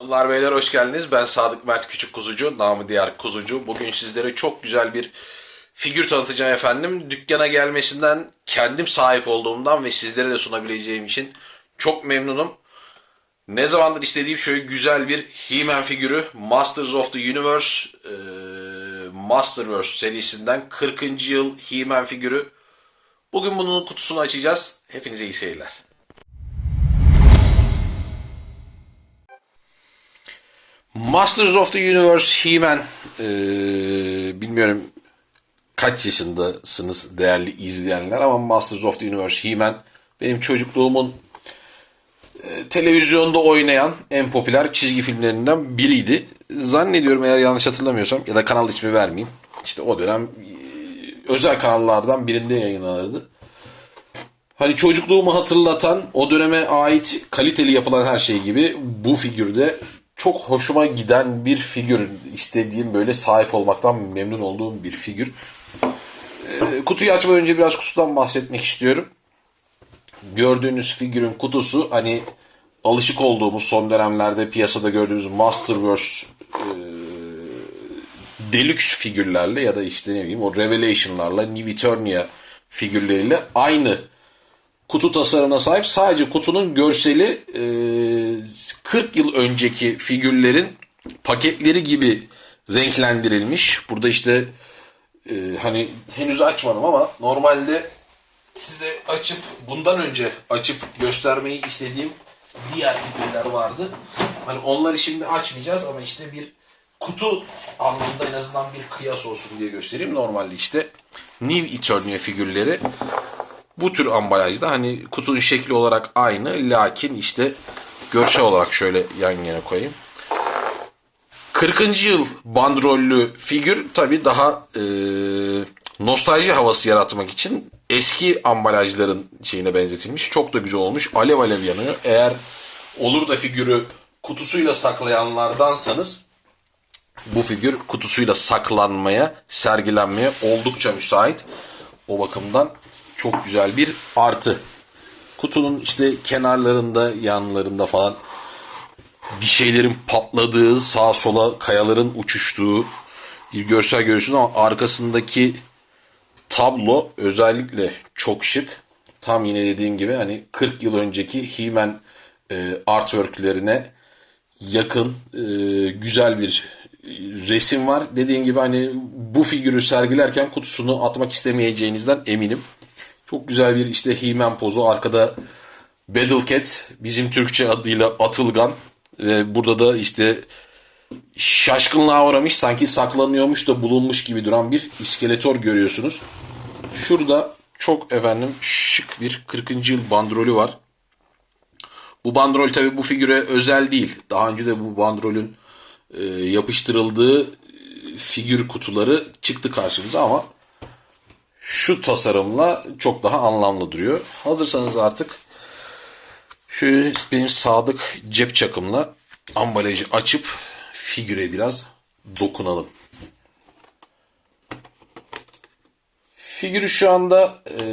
Hanımlar beyler hoş geldiniz. Ben Sadık Mert Küçük Kuzucu, namı diğer Kuzucu. Bugün sizlere çok güzel bir figür tanıtacağım efendim. Dükkana gelmesinden, kendim sahip olduğumdan ve sizlere de sunabileceğim için çok memnunum. Ne zamandır istediğim şöyle güzel bir He-Man figürü Masters of the Universe e, Masterverse serisinden 40. yıl He-Man figürü. Bugün bunun kutusunu açacağız. Hepinize iyi seyirler. Masters of the Universe He-Man Ee, bilmiyorum kaç yaşındasınız değerli izleyenler ama Masters of the Universe He-Man benim çocukluğumun e, televizyonda oynayan en popüler çizgi filmlerinden biriydi. Zannediyorum eğer yanlış hatırlamıyorsam ya da kanal ismi vermeyeyim. İşte o dönem e, özel kanallardan birinde yayınlanırdı. Hani çocukluğumu hatırlatan o döneme ait kaliteli yapılan her şey gibi bu figürde çok hoşuma giden bir figür. istediğim böyle sahip olmaktan memnun olduğum bir figür. Ee, kutuyu açmadan önce biraz kutudan bahsetmek istiyorum. Gördüğünüz figürün kutusu hani alışık olduğumuz son dönemlerde piyasada gördüğümüz Masterverse e, Deluxe figürlerle ya da işte ne bileyim o Revelation'larla, New Eternia figürleriyle aynı kutu tasarımına sahip. Sadece kutunun görseli e, 40 yıl önceki figürlerin paketleri gibi renklendirilmiş. Burada işte e, hani henüz açmadım ama normalde size açıp bundan önce açıp göstermeyi istediğim diğer figürler vardı. Hani onları şimdi açmayacağız ama işte bir kutu anlamında en azından bir kıyas olsun diye göstereyim. Normalde işte New Eternia figürleri bu tür ambalajda hani kutunun şekli olarak aynı lakin işte görsel olarak şöyle yan yana koyayım. 40. yıl bandrollü figür tabi daha e, nostalji havası yaratmak için eski ambalajların şeyine benzetilmiş. Çok da güzel olmuş. Alev alev yanıyor. Eğer olur da figürü kutusuyla saklayanlardansanız bu figür kutusuyla saklanmaya, sergilenmeye oldukça müsait. O bakımdan çok güzel bir artı. Kutunun işte kenarlarında, yanlarında falan bir şeylerin patladığı, sağa sola kayaların uçuştuğu bir görsel görüyorsunuz ama arkasındaki tablo özellikle çok şık. Tam yine dediğim gibi hani 40 yıl önceki He-Man e, artworklerine yakın e, güzel bir resim var. Dediğim gibi hani bu figürü sergilerken kutusunu atmak istemeyeceğinizden eminim. Çok güzel bir işte He-Man pozu. Arkada Battle Cat bizim Türkçe adıyla Atılgan. Ve burada da işte şaşkınlığa uğramış sanki saklanıyormuş da bulunmuş gibi duran bir iskeletor görüyorsunuz. Şurada çok efendim şık bir 40. yıl bandrolü var. Bu bandrol tabi bu figüre özel değil. Daha önce de bu bandrolün e, yapıştırıldığı figür kutuları çıktı karşımıza ama şu tasarımla çok daha anlamlı duruyor. Hazırsanız artık şu benim sadık cep çakımla ambalajı açıp figüre biraz dokunalım. Figürü şu anda e,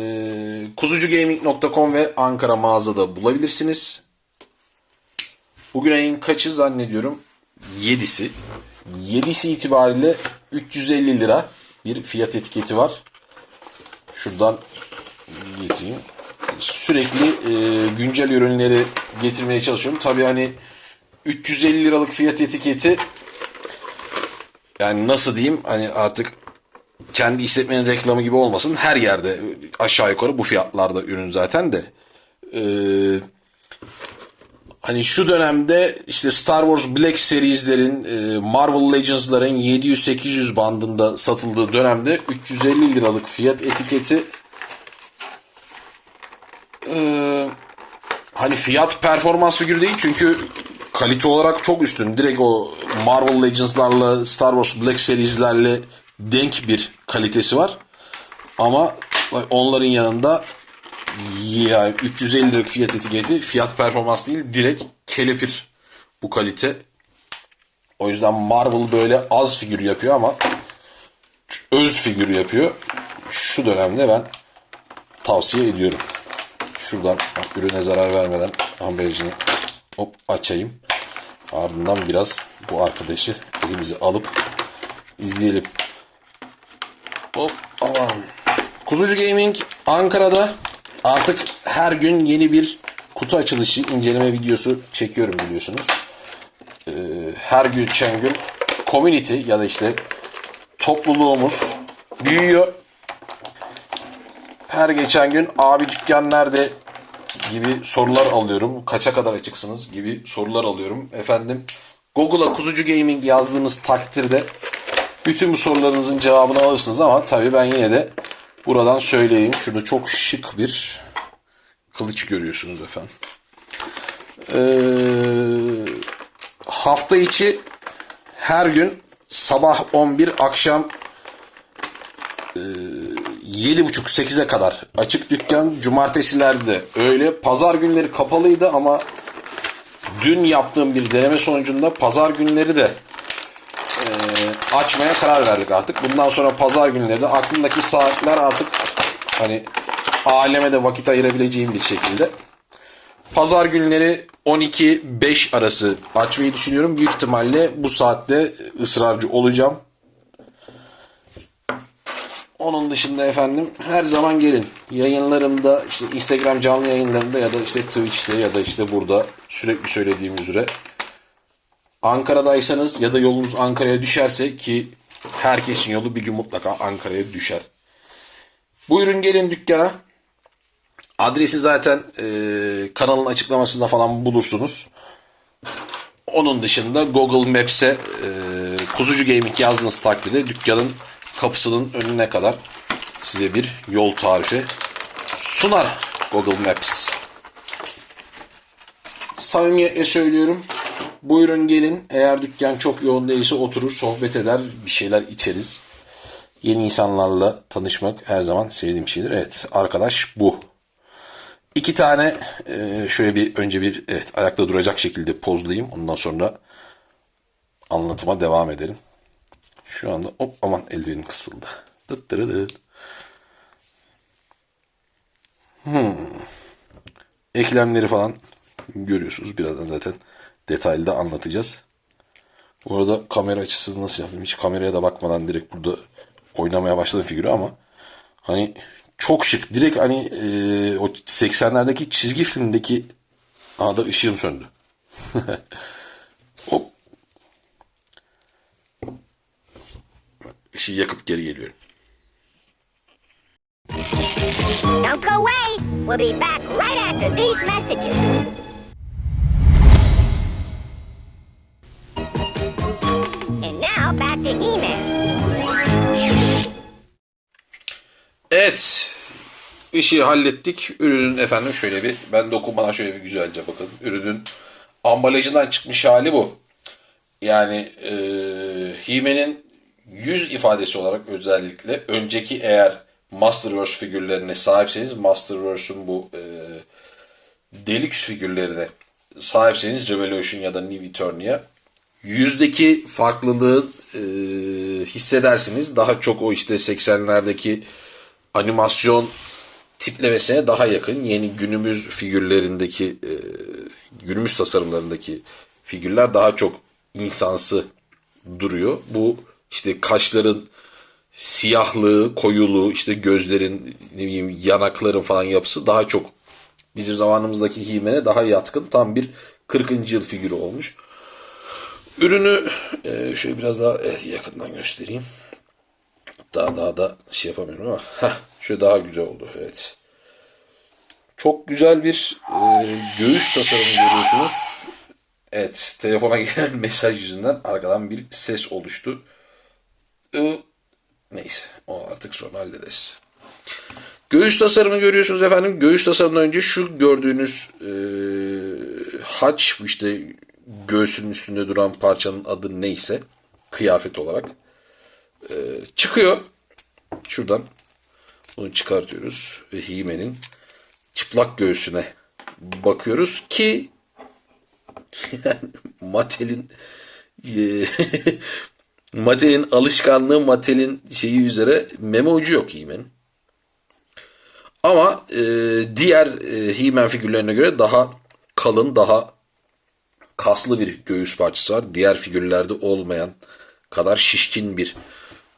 kuzucugaming.com ve Ankara mağazada bulabilirsiniz. Bugün ayın kaçı zannediyorum? 7'si. 7'si itibariyle 350 lira bir fiyat etiketi var. Şuradan getireyim. Sürekli e, güncel ürünleri getirmeye çalışıyorum. Tabii hani 350 liralık fiyat etiketi yani nasıl diyeyim hani artık kendi işletmenin reklamı gibi olmasın. Her yerde aşağı yukarı bu fiyatlarda ürün zaten de. Eee hani şu dönemde işte Star Wars Black serizlerin, e, Marvel Legends'ların 700-800 bandında satıldığı dönemde 350 liralık fiyat etiketi e, hani fiyat performans figürü değil çünkü kalite olarak çok üstün. Direkt o Marvel Legends'larla Star Wars Black serizlerle denk bir kalitesi var. Ama onların yanında yani 350 liralık fiyat etiketi fiyat performans değil direkt kelepir bu kalite. O yüzden Marvel böyle az figür yapıyor ama öz figür yapıyor. Şu dönemde ben tavsiye ediyorum. Şuradan bak, ürüne zarar vermeden ambalajını hop açayım. Ardından biraz bu arkadaşı elimize alıp izleyelim. Hop aman. Kuzucu Gaming Ankara'da artık her gün yeni bir kutu açılışı inceleme videosu çekiyorum biliyorsunuz. Ee, her gün geçen gün community ya da işte topluluğumuz büyüyor. Her geçen gün abi dükkan nerede gibi sorular alıyorum. Kaça kadar açıksınız gibi sorular alıyorum. Efendim Google'a Kuzucu Gaming yazdığınız takdirde bütün bu sorularınızın cevabını alırsınız ama tabii ben yine de buradan söyleyeyim. Şurada çok şık bir kılıç görüyorsunuz efendim. Ee, hafta içi her gün sabah 11 akşam 7.30-8'e kadar açık dükkan. Cumartesilerde de öyle. Pazar günleri kapalıydı ama dün yaptığım bir deneme sonucunda pazar günleri de e, açmaya karar verdik artık. Bundan sonra pazar günleri de aklımdaki saatler artık hani aleme de vakit ayırabileceğim bir şekilde. Pazar günleri 12-5 arası açmayı düşünüyorum. Büyük ihtimalle bu saatte ısrarcı olacağım. Onun dışında efendim her zaman gelin. Yayınlarımda işte Instagram canlı yayınlarında ya da işte Twitch'te ya da işte burada sürekli söylediğim üzere Ankara'daysanız ya da yolunuz Ankara'ya düşerse ki herkesin yolu bir gün mutlaka Ankara'ya düşer. Buyurun gelin dükkana. Adresi zaten e, kanalın açıklamasında falan bulursunuz. Onun dışında Google Maps'e e, Kuzucu Gaming yazdığınız takdirde dükkanın kapısının önüne kadar size bir yol tarifi sunar Google Maps. Samimiyetle söylüyorum. Buyurun gelin. Eğer dükkan çok yoğun değilse oturur, sohbet eder, bir şeyler içeriz. Yeni insanlarla tanışmak her zaman sevdiğim şeydir. Evet, arkadaş bu. İki tane e, şöyle bir önce bir evet ayakta duracak şekilde pozlayayım. Ondan sonra anlatıma devam edelim. Şu anda hop aman eldivenim kısıldı. Dıt dırı dıt. Hmm. Eklemleri falan görüyorsunuz. Birazdan zaten detaylı da anlatacağız. Bu arada kamera açısı nasıl yaptım? Hiç kameraya da bakmadan direkt burada oynamaya başladım figürü ama hani çok şık. Direkt hani e, o 80'lerdeki çizgi filmdeki Aa da ışığım söndü. Hop. Işığı yakıp geri geliyorum. Don't go away. We'll be back right after these messages. Now back to He-Man. Evet. işi hallettik. Ürünün efendim şöyle bir ben dokunmadan şöyle bir güzelce bakın. Ürünün ambalajından çıkmış hali bu. Yani e, He-Man'in yüz ifadesi olarak özellikle önceki eğer Masterverse figürlerine sahipseniz Masterverse'ün bu e, Deluxe figürlerine sahipseniz Revolution ya da New Eternia yüzdeki farklılığı e, hissedersiniz. Daha çok o işte 80'lerdeki animasyon tiplemesine daha yakın. Yeni günümüz figürlerindeki e, günümüz tasarımlarındaki figürler daha çok insansı duruyor. Bu işte kaşların siyahlığı, koyuluğu, işte gözlerin, ne bileyim yanakların falan yapısı daha çok bizim zamanımızdaki He-Man'e daha yatkın. Tam bir 40. yıl figürü olmuş. Ürünü e, şöyle biraz daha eh, yakından göstereyim. Daha daha da şey yapamıyorum ama heh, şöyle daha güzel oldu. Evet. Çok güzel bir e, göğüs tasarımı görüyorsunuz. Evet, telefona gelen mesaj yüzünden arkadan bir ses oluştu. I, neyse, o artık sonra hallederiz. Göğüs tasarımı görüyorsunuz efendim. Göğüs tasarımından önce şu gördüğünüz e, haç işte göğsünün üstünde duran parçanın adı neyse kıyafet olarak e, çıkıyor. Şuradan bunu çıkartıyoruz ve Hime'nin çıplak göğsüne bakıyoruz ki yani Mattel'in e, Mattel'in alışkanlığı Mattel'in şeyi üzere meme ucu yok He-Man'in. Ama e, diğer e, He-Man figürlerine göre daha kalın, daha kaslı bir göğüs parçası var. Diğer figürlerde olmayan kadar şişkin bir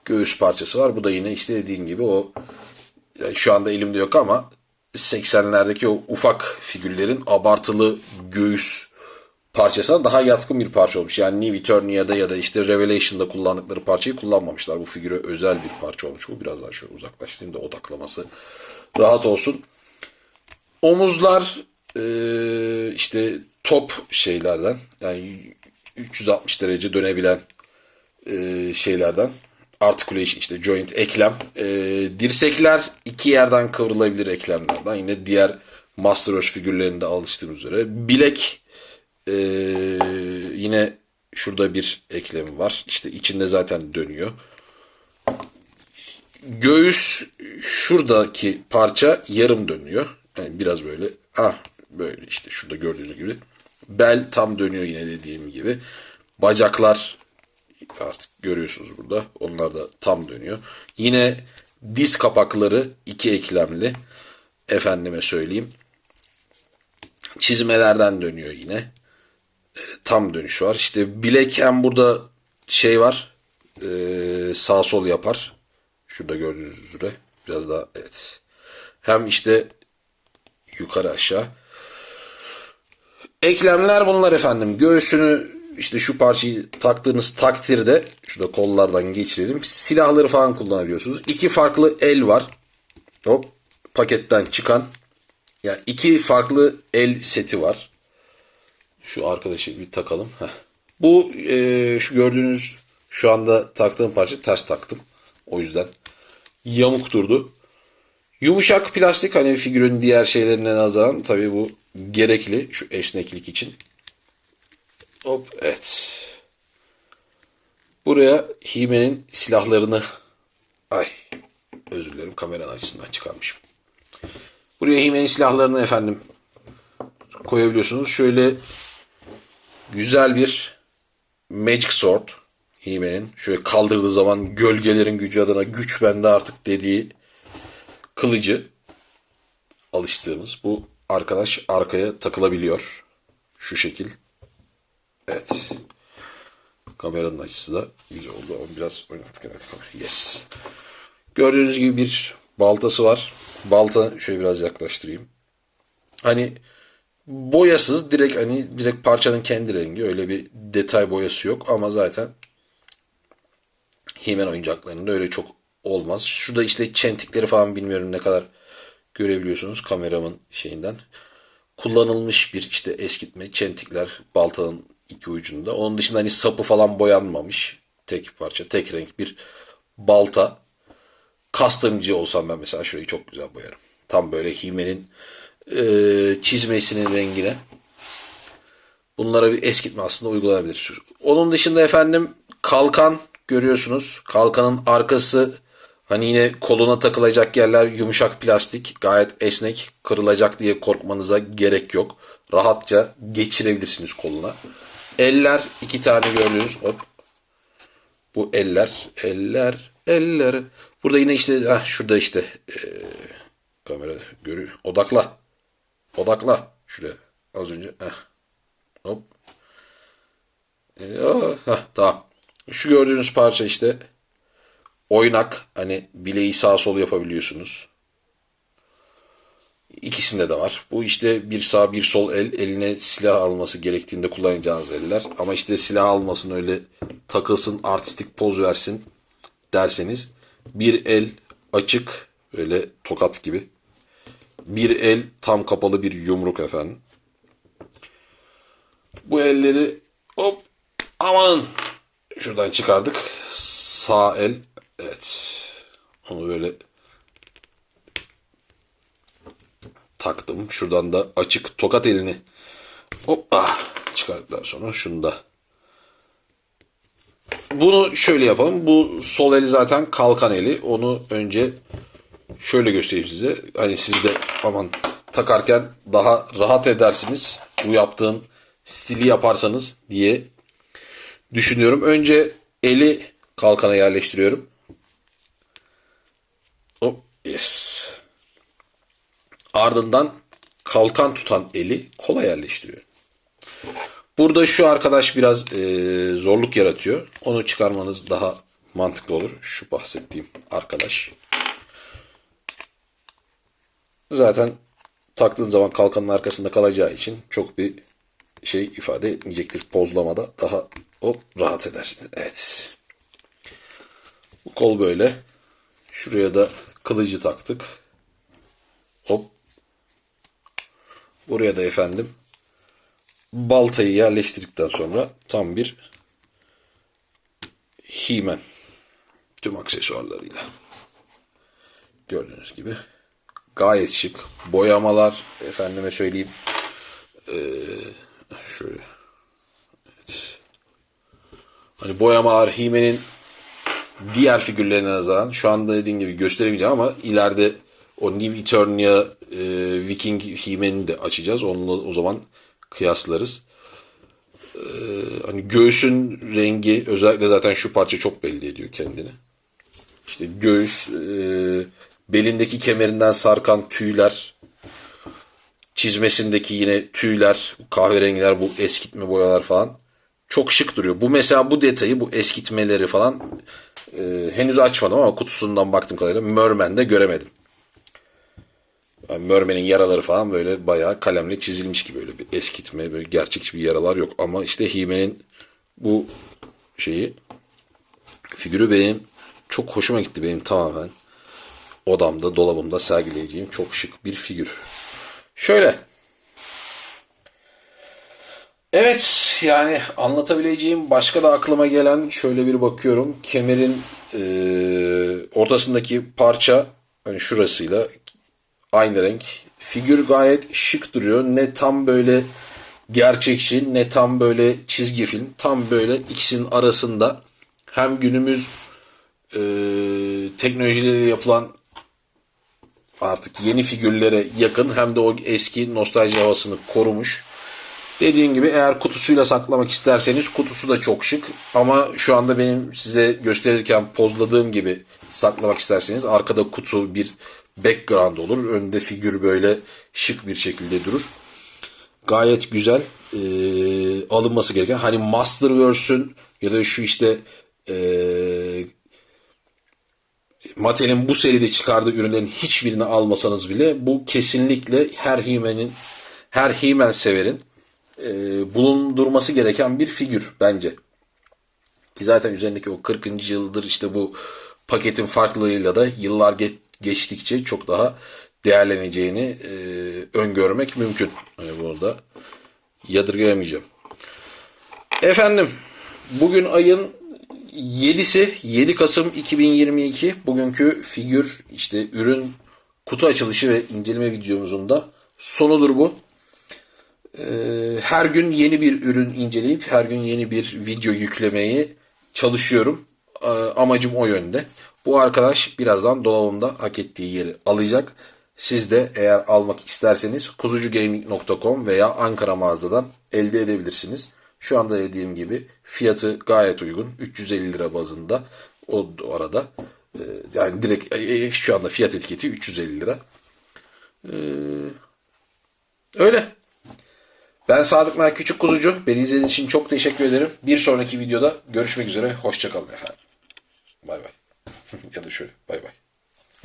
göğüs parçası var. Bu da yine işte dediğim gibi o yani şu anda elimde yok ama 80'lerdeki o ufak figürlerin abartılı göğüs parçasına daha yatkın bir parça olmuş. Yani New Eternia'da ya da işte Revelation'da kullandıkları parçayı kullanmamışlar. Bu figüre özel bir parça olmuş. Bu biraz daha şöyle uzaklaştırayım da odaklaması rahat olsun. Omuzlar işte top şeylerden yani 360 derece dönebilen eee, şeylerden. Articulation işte joint eklem. Eee, dirsekler iki yerden kıvrılabilir eklemlerden. Yine diğer Master Rush figürlerinde alıştığımız üzere. Bilek eee, yine şurada bir eklemi var. İşte içinde zaten dönüyor. Göğüs şuradaki parça yarım dönüyor. Yani biraz böyle ah böyle işte şurada gördüğünüz gibi. Bel tam dönüyor yine dediğim gibi. Bacaklar artık görüyorsunuz burada. Onlar da tam dönüyor. Yine diz kapakları iki eklemli. Efendime söyleyeyim. Çizmelerden dönüyor yine. E, tam dönüş var. İşte bilek hem burada şey var. e, sağ sol yapar. Şurada gördüğünüz üzere. Biraz daha evet. Hem işte yukarı aşağı. Eklemler bunlar efendim. Göğsünü işte şu parçayı taktığınız takdirde şurada kollardan geçirelim. Silahları falan kullanabiliyorsunuz. İki farklı el var. Hop paketten çıkan. Yani iki farklı el seti var. Şu arkadaşı bir takalım. Heh. Bu e, şu gördüğünüz şu anda taktığım parça ters taktım. O yüzden yamuk durdu. Yumuşak plastik hani figürün diğer şeylerine nazaran tabii bu gerekli şu esneklik için. Hop evet. Buraya Hime'nin silahlarını ay özür dilerim kameranın açısından çıkarmışım. Buraya Hime'nin silahlarını efendim koyabiliyorsunuz. Şöyle güzel bir Magic Sword He-Man'in şöyle kaldırdığı zaman gölgelerin gücü adına güç bende artık dediği kılıcı alıştığımız bu arkadaş arkaya takılabiliyor. Şu şekil. Evet. Kameranın açısı da güzel oldu. Onu biraz oynattık evet. Yes. Gördüğünüz gibi bir baltası var. Balta şöyle biraz yaklaştırayım. Hani boyasız direkt hani direkt parçanın kendi rengi öyle bir detay boyası yok ama zaten He-Man oyuncaklarında öyle çok olmaz. Şurada işte çentikleri falan bilmiyorum ne kadar görebiliyorsunuz kameramın şeyinden. Kullanılmış bir işte eskitme çentikler baltanın iki ucunda. Onun dışında hani sapı falan boyanmamış. Tek parça, tek renk bir balta. Custom'cı olsam ben mesela şurayı çok güzel boyarım. Tam böyle He-Man'in eee, çizmesinin rengine. Bunlara bir eskitme aslında uygulanabilir. Onun dışında efendim kalkan görüyorsunuz. Kalkanın arkası hani yine koluna takılacak yerler yumuşak plastik. Gayet esnek. Kırılacak diye korkmanıza gerek yok. Rahatça geçirebilirsiniz koluna. Eller iki tane gördüğünüz hop. Bu eller, eller, eller. Burada yine işte heh, şurada işte eee, kamera görüyor. Odakla. Odakla. Şuraya. Az önce. Heh. Hop. Ya, heh, tamam. Şu gördüğünüz parça işte oynak. Hani bileği sağ sol yapabiliyorsunuz. İkisinde de var. Bu işte bir sağ bir sol el eline silah alması gerektiğinde kullanacağınız eller. Ama işte silah almasın öyle takılsın artistik poz versin derseniz bir el açık böyle tokat gibi. Bir el tam kapalı bir yumruk efendim. Bu elleri hop amanın şuradan çıkardık. Sağ el evet onu böyle taktım. Şuradan da açık tokat elini hop ah, çıkardıktan sonra şunu da bunu şöyle yapalım. Bu sol eli zaten kalkan eli. Onu önce şöyle göstereyim size. Hani siz de aman takarken daha rahat edersiniz. Bu yaptığım stili yaparsanız diye düşünüyorum. Önce eli kalkana yerleştiriyorum. Hop yes. Ardından kalkan tutan eli kola yerleştiriyorum. Burada şu arkadaş biraz e, zorluk yaratıyor. Onu çıkarmanız daha mantıklı olur. Şu bahsettiğim arkadaş. Zaten taktığın zaman kalkanın arkasında kalacağı için çok bir şey ifade etmeyecektir. Pozlamada daha hop rahat edersiniz. Evet. Bu kol böyle. Şuraya da kılıcı taktık. Hop. Buraya da efendim baltayı yerleştirdikten sonra tam bir He-Man tüm aksesuarlarıyla. Gördüğünüz gibi gayet şık. Boyamalar efendime söyleyeyim. Ee, şöyle. Evet. Hani boyamalar He-Man'in diğer figürlerine nazaran şu anda dediğim gibi gösteremeyeceğim ama ileride o New Eternia e, Viking He-Man'i de açacağız. Onunla o zaman kıyaslarız. Ee, hani göğsün rengi özellikle zaten şu parça çok belli ediyor kendini. İşte göğüs, e, belindeki kemerinden sarkan tüyler, çizmesindeki yine tüyler, kahverengiler, bu eskitme boyalar falan çok şık duruyor. Bu mesela bu detayı, bu eskitmeleri falan e, henüz açmadım ama kutusundan baktım kadarıyla Merman'de göremedim. Yani Merman'in yaraları falan böyle bayağı kalemle çizilmiş gibi öyle bir eskitme, böyle gerçekçi bir yaralar yok. Ama işte He-Man'in bu şeyi, figürü benim çok hoşuma gitti benim tamamen. Odamda, dolabımda sergileyeceğim çok şık bir figür. Şöyle. Evet yani anlatabileceğim başka da aklıma gelen şöyle bir bakıyorum. Kemerin e, ortasındaki parça hani şurasıyla aynı renk. Figür gayet şık duruyor. Ne tam böyle gerçekçi ne tam böyle çizgi film. Tam böyle ikisinin arasında hem günümüz e, teknolojileriyle yapılan artık yeni figürlere yakın hem de o eski nostalji havasını korumuş. Dediğim gibi eğer kutusuyla saklamak isterseniz kutusu da çok şık. Ama şu anda benim size gösterirken pozladığım gibi saklamak isterseniz arkada kutu bir background olur. Önde figür böyle şık bir şekilde durur. Gayet güzel e, alınması gereken. Hani Masterverse'ün ya da şu işte e, Mattel'in bu seride çıkardığı ürünlerin hiçbirini almasanız bile bu kesinlikle her He-Man'in her He-Man severin e, bulundurması gereken bir figür bence. Ki zaten üzerindeki o 40. yıldır işte bu paketin farklılığıyla da yıllar ge- geçtikçe çok daha değerleneceğini e, öngörmek mümkün. Yani burada yadırgayamayacağım. Efendim bugün ayın 7'si 7 Kasım 2022 bugünkü figür işte ürün kutu açılışı ve inceleme videomuzun da sonudur bu. Ee, her gün yeni bir ürün inceleyip her gün yeni bir video yüklemeyi çalışıyorum. Ee, amacım o yönde. Bu arkadaş birazdan dolabımda hak ettiği yeri alacak. Siz de eğer almak isterseniz kuzucugaming.com veya Ankara mağazadan elde edebilirsiniz. Şu anda dediğim gibi fiyatı gayet uygun. 350 lira bazında o arada. Ee, yani direkt e, şu anda fiyat etiketi 350 lira. Öyle. Ben Sadık Mer Küçük Kuzucu. Beni izlediğiniz için çok teşekkür ederim. Bir sonraki videoda görüşmek üzere. Hoşçakalın efendim. Bay bay. ya da şöyle bay bay.